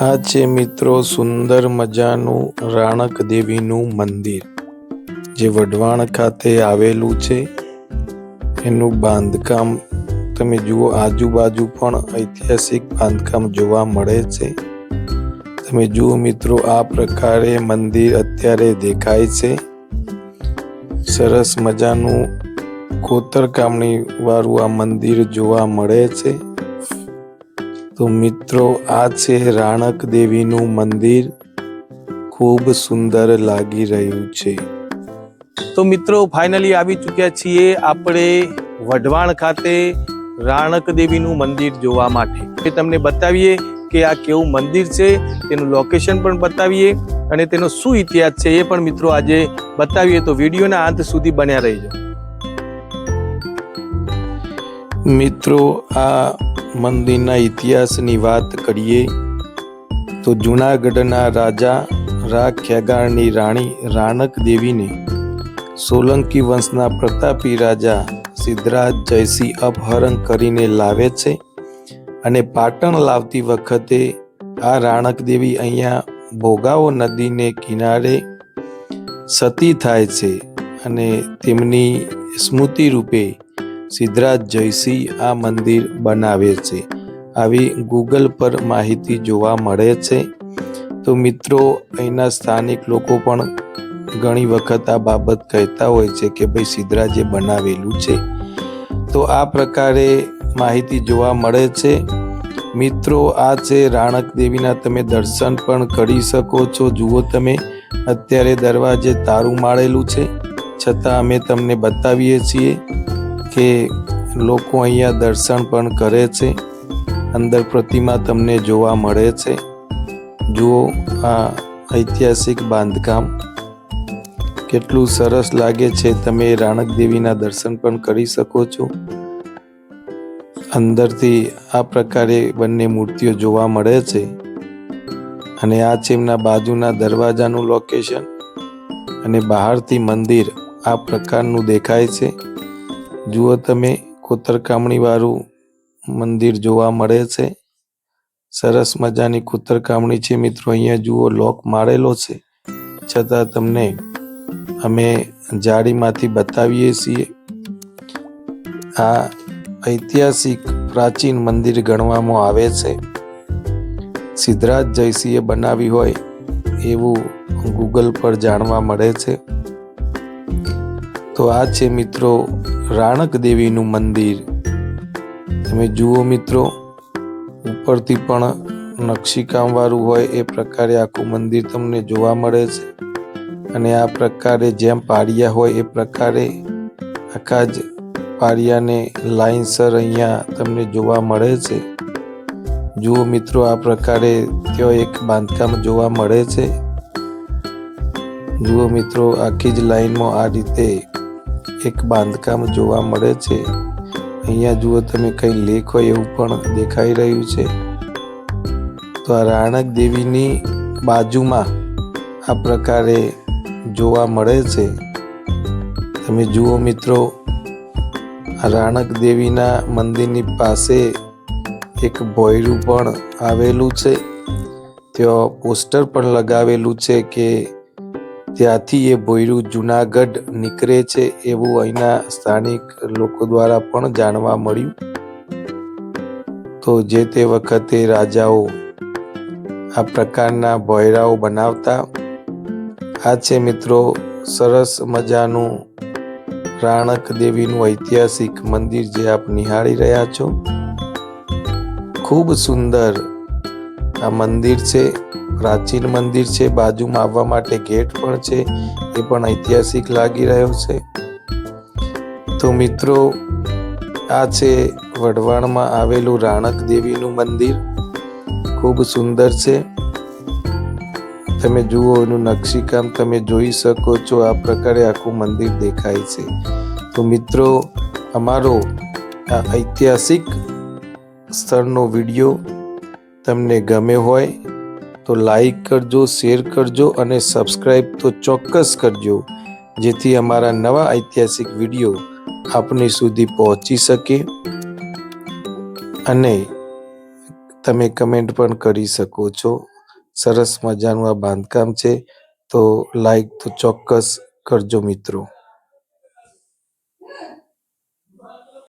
આ છે મિત્રો સુંદર મજાનું રાણક દેવીનું મંદિર, જે વઢવાણ ખાતે આવેલું છે. એનું બાંધકામ તમે જુઓ, આજુબાજુ પણ ઐતિહાસિક બાંધકામ જોવા મળે છે. તમે જુઓ મિત્રો, આ પ્રકારે મંદિર અત્યારે દેખાય છે. સરસ મજાનું કોતરકામણી વાળું આ મંદિર જોવા મળે છે. તો મિત્રો, આ છે રાણક દેવીનું મંદિર. ખૂબ સુંદર લાગી રહ્યું છે. તો મિત્રો ફાઇનલી આવી ચૂક્યા છીએ આપણે વઢવાણ ખાતે રાણક દેવીનું મંદિર જોવા માટે. એ તમને બતાવીએ કે આ કેવું મંદિર છે, તેનું લોકેશન પણ બતાવીએ અને તેનો શું ઇતિહાસ છે એ પણ મિત્રો આજે બતાવીએ. તો વિડીયોના અંત સુધી બન્યા રહીજો. મિત્રો, આ મંદિરના ઇતિહાસની વાત કરીએ, તો જૂનાગઢના રાજા રા ખેગાળની રાણી રાણક દેવીને સોલંકી વંશના પ્રતાપી રાજા સિદ્ધરાજ જયસિંહ અપહરણ કરીને લાવે છે અને પાટણ લાવતી વખતે આ રાણક દેવી અહીંયા ભોગાવો નદીને કિનારે સતી થાય છે અને તેમની સ્મૃતિ રૂપે સિદ્ધરાજ જયસિંહ આ મંદિર બનાવે છે. આવી ગૂગલ પર માહિતી જોવા મળે છે. તો મિત્રો, અહીંના સ્થાનિક લોકો પણ ઘણી વખત આ બાબત કહેતા હોય છે કે ભાઈ સિદ્ધરાજે બનાવેલું છે. તો આ પ્રકારે માહિતી જોવા મળે છે. મિત્રો, આ છે રાણક દેવીના તમે દર્શન પણ કરી શકો છો. જુઓ તમે, અત્યારે દરવાજે તારું માળેલું છે. છતાં અમે તમને બતાવીએ છીએ કે લોકો અહીંયા દર્શન પણ કરે છે. અંદર પ્રતિમા તમને જોવા મળે છે. જુઓ આ ઐતિહાસિક બાંધકામ. કેટલું સરસ લાગે છે તમે રાણક દેવીના દર્શન પણ કરી શકો છો. અંદરથી આ પ્રકારે બંને મૂર્તિઓ જોવા મળે છે. અને આ છે એમના બાજુના દરવાજાનું લોકેશન અને બહારથી મંદિર આ પ્રકારનું દેખાય છે. જુઓ તમે, કોતરકામણીવાળું મંદિર જોવા મળે છે. સરસ મજાની કોતરકામણી છે મિત્રો, અહીંયા જુઓ, લોક મારેલો છે. છતાં તમને અમે જાળીમાંથી બતાવીએ છીએ. આ ઐતિહાસિક પ્રાચીન મંદિર ગણવામાં આવે છે. સિદ્ધરાજ જયસિંહે બનાવી હોય એવું ગૂગલ પર જાણવા મળે છે. તો આ છે મિત્રો રાણક દેવીનું મંદિર. તમે જુઓ મિત્રો, ઉપરથી પણ નકશીકામ વાળું હોય એ પ્રકારે આખું મંદિર તમને જોવા મળે છે. અને આ પ્રકારે જેમ પાળિયા હોય એ પ્રકારે આખા જ પાળિયાને લાઈનસર અહીંયા તમને જોવા મળે છે. જુઓ મિત્રો, આ પ્રકારે ત્યાં એક બાંધકામ જોવા મળે છે. જુઓ મિત્રો, આખી જ લાઈનમાં આ રીતે એક બાંધકામ જોવા મળે છે. અહીંયા જુઓ તમે, કંઈ લેખ હોય એવું પણ દેખાઈ રહ્યું છે. તો આ રાણક દેવીની બાજુમાં આ પ્રકારે જોવા મળે છે. તમે જુઓ મિત્રો, આ રાણક દેવીના મંદિરની પાસે એક ભોયરું પણ આવેલું છે. ત્યાં પોસ્ટર પણ લગાવેલું છે કે ત્યાંથી એ ભોયરું જુનાગઢ નીકળે છે એવું અહીંના સ્થાનિક લોકો દ્વારા પણ જાણવા મળ્યું. તો જે તે વખતે રાજાઓ આ પ્રકારના ભોયરાઓ બનાવતા. આ છે મિત્રો સરસ મજાનું રાણક દેવીનું ઐતિહાસિક મંદિર જે આપ નિહાળી રહ્યા છો. ખૂબ સુંદર આ મંદિર છે. પ્રાચીન મંદિર છે, બાજુમાં આવવા માટે ગેટ પણ છે, એ પણ ઐતિહાસિક લાગી રહ્યો છે. તો મિત્રો, આ છે વઢવાણમાં આવેલું રાણક દેવીનું મંદિર. ખૂબ સુંદર છે. તમે જુઓ, એનું નકશીકામ તમે જોઈ શકો છો, આ પ્રકારે આખું મંદિર દેખાય છે. તો મિત્રો, અમારો આ ઐતિહાસિક સ્થળનો વીડિયો તમને ગમે હોય તો લાઈક કરજો શેર કરજો અને સબસ્ક્રાઈબ તો ચોક્કસ કરજો, જેથી અમારા નવા ઐતિહાસિક વીડિયો આપની સુધી પહોંચી શકે અને તમે કમેન્ટ પણ કરી શકો છો. સરસ મજાનું આ બાંધકામ છે. તો લાઈક તો ચોક્કસ કરજો મિત્રો.